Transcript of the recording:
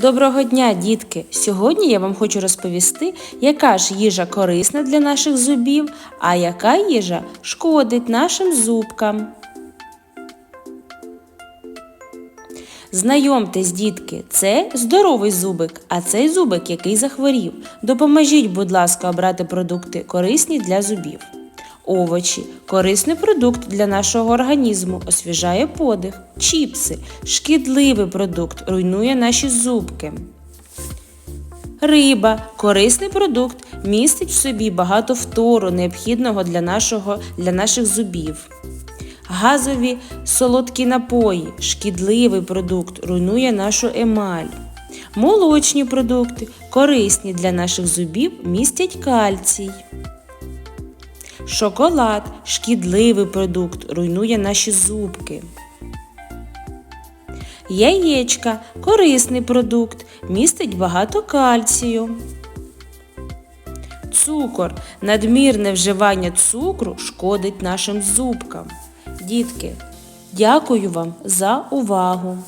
Доброго дня, дітки! Сьогодні я вам хочу розповісти, яка ж їжа корисна для наших зубів, а яка їжа шкодить нашим зубкам. Знайомтесь, дітки, це здоровий зубик, а цей зубик, який захворів. Допоможіть, будь ласка, обрати продукти корисні для зубів. Овочі корисний продукт для нашого організму, освіжає подих. Чіпси шкідливий продукт, руйнує наші зубки. Риба корисний продукт, містить в собі багато фтору, необхідного для, нашого, для наших зубів. Газові солодкі напої, шкідливий продукт, руйнує нашу емаль. Молочні продукти, корисні для наших зубів, містять кальцій. Шоколад шкідливий продукт, руйнує наші зубки. Яєчка корисний продукт, містить багато кальцію. Цукор надмірне вживання цукру шкодить нашим зубкам. Дітки, дякую вам за увагу!